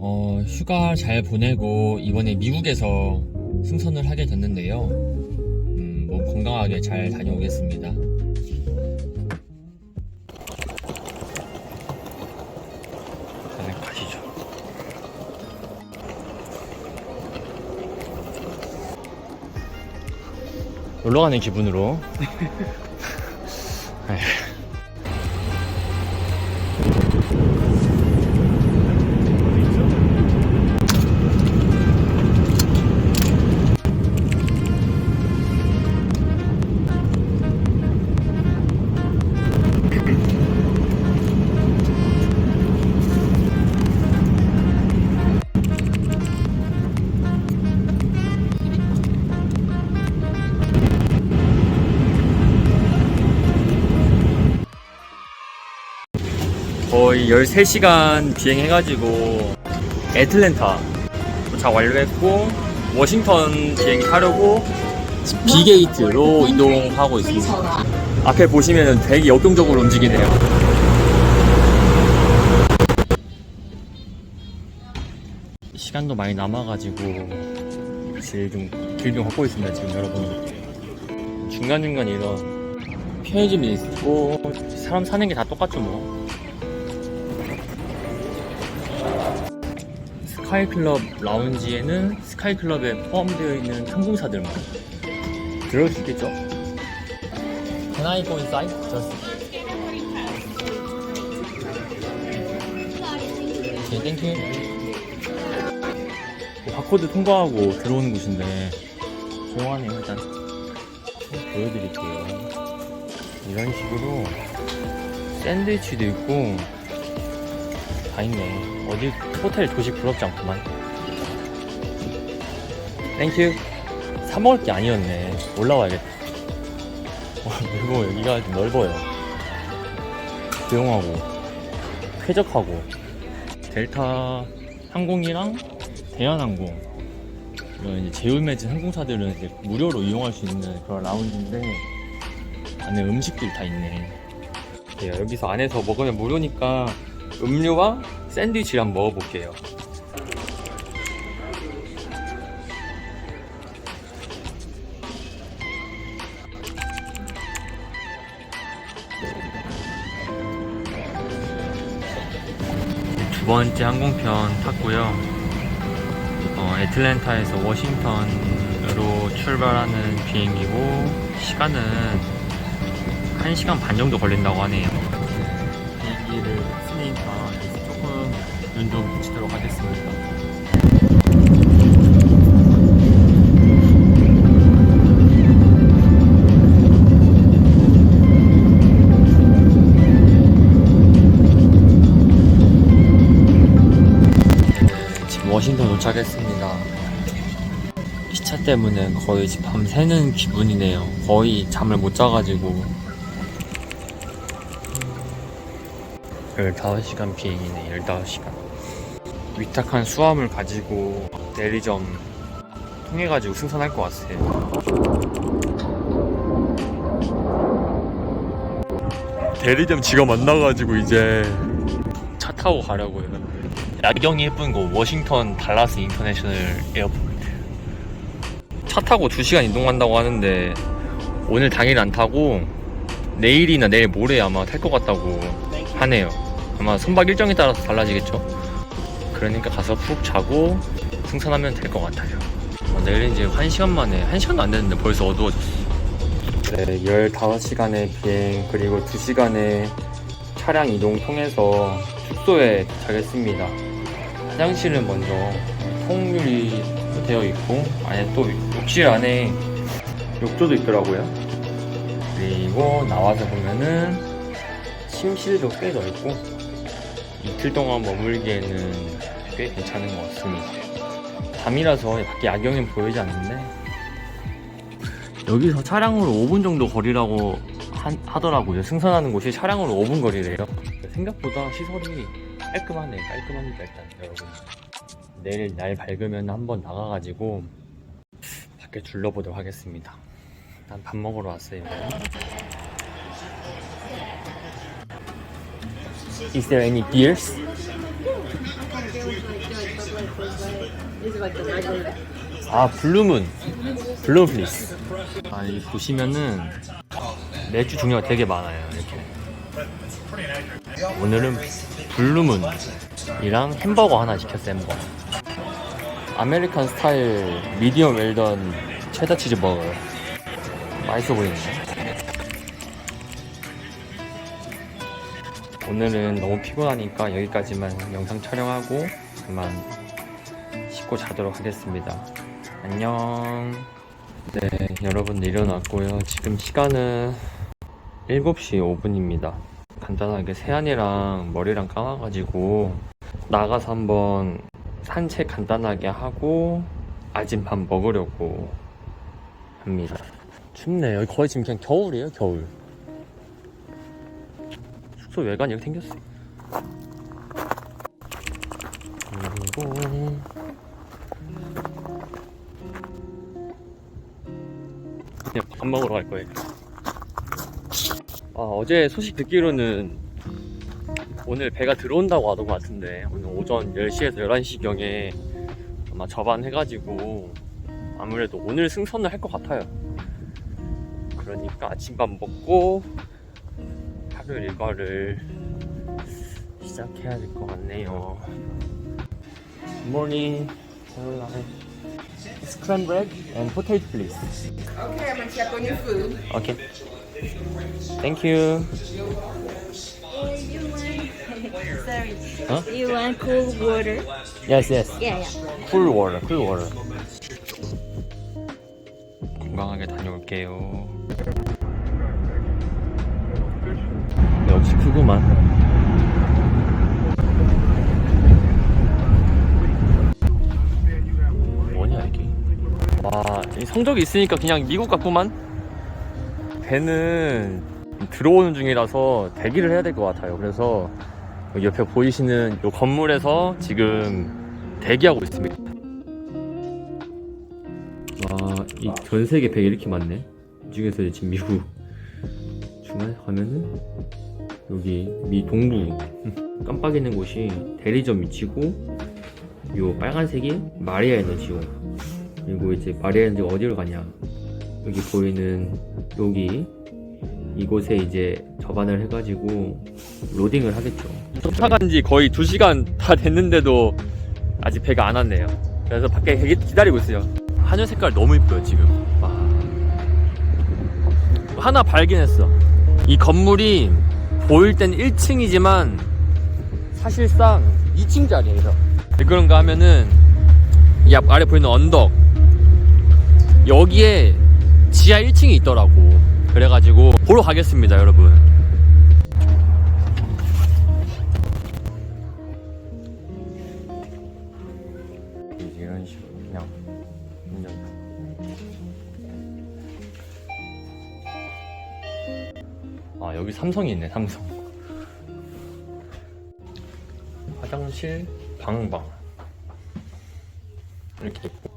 어, 휴가 잘 보내고 이번에 미국에서 승선을 하게 됐는데요. 음, 몸 건강하게 잘 다녀오겠습니다. 놀러 가는 기분으로. 13시간 비행해가지고 애틀랜타 도착 완료했고 워싱턴 비행 타려고 비게이트로 이동하고 있습니다. 앞에 보시면 되게 역동적으로 움직이네요. 시간도 많이 남아가지고 제일 좀길좀 걷고 있습니다 지금 여러분 중간중간 이런 편의점이 있고 사람 사는 게 다 똑같죠 뭐 스카이클럽 라운지에는 스카이클럽에 포함되어 있는 항공사들만 들어올 수 있겠죠? Can I go inside? Just... Okay, thank you. 뭐 바코드 통과하고 들어오는 곳인데 조용하네요 일단 보여드릴게요 이런 식으로 샌드위치도 있고 다 있네. 어디 호텔 도시 부럽지 않구만. 땡큐. 사 먹을 게 아니었네. 올라와야겠다. 와, 그리고 여기가 좀 넓어요. 조용하고, 쾌적하고, 델타 항공이랑 대한항공, 이런 이제 제휴 맺은 항공사들은 이제 무료로 이용할 수 있는 그런 라운지인데, 안에 음식들이 다 있네. 네, 여기서 안에서 먹으면 무료니까 음료와 샌드위치를 한번 먹어볼게요. 두 번째 항공편 탔고요. 어, 애틀랜타에서 워싱턴으로 출발하는 비행기고 시간은 1시간 반 정도 걸린다고 하네요. 비행기를 좀 붙이도록 하겠습니다. 지금 워싱턴 도착했습니다. 시차 때문에 거의 밤새는 기분이네요. 거의 잠을 못 자가지고 15시간 비행이네 15시간 위탁한 수함을 가지고 대리점 통해가지고 승선할 것 같아요. 대리점 직원 만나가지고 이제 차 타고 가려고요. 야경이 예쁜 곳 워싱턴 달라스 인터내셔널 에어포트. 차 타고 2시간 이동한다고 하는데 오늘 당일 안 타고 내일이나 내일 모레 아마 탈 것 같다고 하네요. 아마 선박 일정에 따라서 달라지겠죠. 그러니까 가서 푹 자고 승선하면 될 것 같아요. 어, 내일 이제 1시간 만에, 1시간도 안 됐는데 벌써 어두워졌어. 네, 15시간의 비행, 그리고 2시간의 차량 이동 통해서 숙소에 도착했습니다. 화장실은 먼저 통유리 되어 있고, 안에 또 욕실 안에 욕조도 있더라고요. 그리고 나와서 보면은 침실도 꽤 넓고, 이틀 동안 머물기에는 꽤 괜찮은 것 같습니다. 밤이라서 밖에 야경이 보이지 않는데 여기서 차량으로 5분 정도 거리라고 하, 더라고요 승선하는 곳이 차량으로 5분 거리래요. 생각보다 시설이 깔끔하네 깔끔합니다 일단 여러분 내일 날 밝으면 한번 나가가지고 밖에 둘러보도록 하겠습니다 난 밥 먹으러 왔어요 Is there any beers? 아 블루문. 블루문 플리스. 아 여기 보시면은 맥주 종류가 되게 많아요 이렇게. 오늘은 블루문이랑 햄버거 하나 시켰어요 햄버거. 아메리칸 스타일 미디엄 웰던 체다 치즈 버거 맛있어 보이네 오늘은 너무 피곤하니까 여기까지만 영상 촬영하고 그만 씻고 자도록 하겠습니다. 안녕. 네 여러분들 일어났고요. 지금 시간은 7시 5분입니다. 간단하게 세안이랑 머리랑 감아가지고 나가서 한번 산책 간단하게 하고 아침밥 먹으려고 합니다. 춥네 여기 거의 지금 그냥 겨울이에요 겨울. 숙소 외관이 이렇게 생겼어. 그리고 그냥 밥 먹으러 갈 거예요. 아, 어제 소식 듣기로는 오늘 배가 들어온다고 하던 것 같은데 오늘 오전 10시에서 11시경에 아마 접안해가지고 아무래도 오늘 승선을 할 것 같아요. 그러니까 아침밥 먹고 하루 일과를 시작해야 될 것 같네요. Good morning. Caroline Scrambled egg and potato please Okay, I'm gonna check on your food. Okay Thank you Or you want sorry. Huh? You want cool water? Yes yes Yeah, yeah. 쿨 워터, 쿨 워터. 건강하게 다녀올게요. 역시 크구만. 성적이 있으니까 그냥 미국 같구만. 배는 들어오는 중이라서 대기를 해야 될 것 같아요. 그래서 옆에 보이시는 이 건물에서 지금 대기하고 있습니다. 와, 이 전 세계 배 이렇게 많네. 이 중에서 지금 미국 중간에 가면은 여기 미 동부 깜빡이는 곳이 대리점 위치고 요 빨간색이 마리아 에너지요. 그리고 이제 에너지가 어디로 가냐? 여기 보이는 여기 이곳에 이제 접안을 해가지고 로딩을 하겠죠. 도착한 지 거의 2시간 다 됐는데도 아직 배가 안 왔네요. 그래서 밖에 기- 기다리고 있어요. 하늘 색깔 너무 이뻐요, 지금. 와. 하나 발견했어. 이 건물이 보일 땐 1층이지만 사실상 2층짜리예요. 왜 그런가 하면은 이 앞- 아래 보이는 언덕 여기에 지하 1층이 있더라고. 그래가지고 보러 가겠습니다, 여러분. 아 여기 삼성이 있네 삼성 화장실 방방 이렇게 있고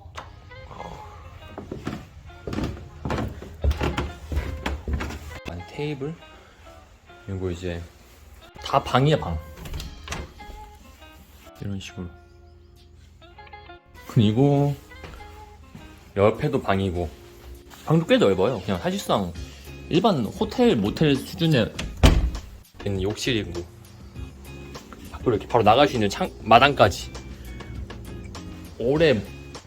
테이블? 그리고 이제 다 방이야 방. 이런 식으로. 그리고 옆에도 방이고. 방도 꽤 넓어요. 그냥 사실상 일반 호텔 모텔 수준의 있는 욕실이고. 밖으로 이렇게 바로 나갈 수 있는 창 마당까지. 오래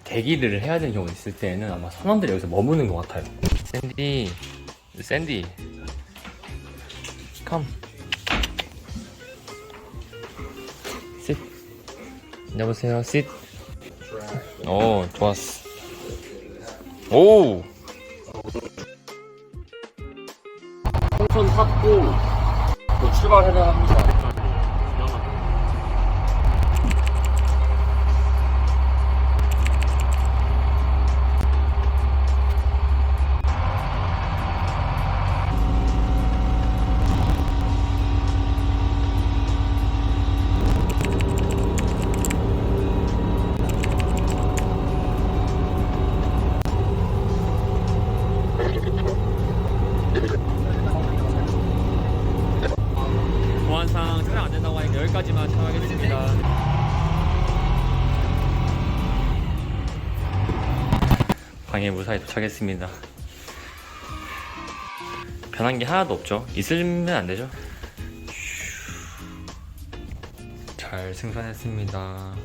대기를 해야 되는 경우가 있을 때는 아마 선원들이 여기서 머무는 것 같아요. 샌디 샌디 컴 sit. 여보세요. Sit. 오 좋았어. 오! 손 탔고 또 출발해야 합니다 방에 무사히 도착했습니다. 변한 게 하나도 없죠. 있으면 안 되죠. 잘 승선했습니다.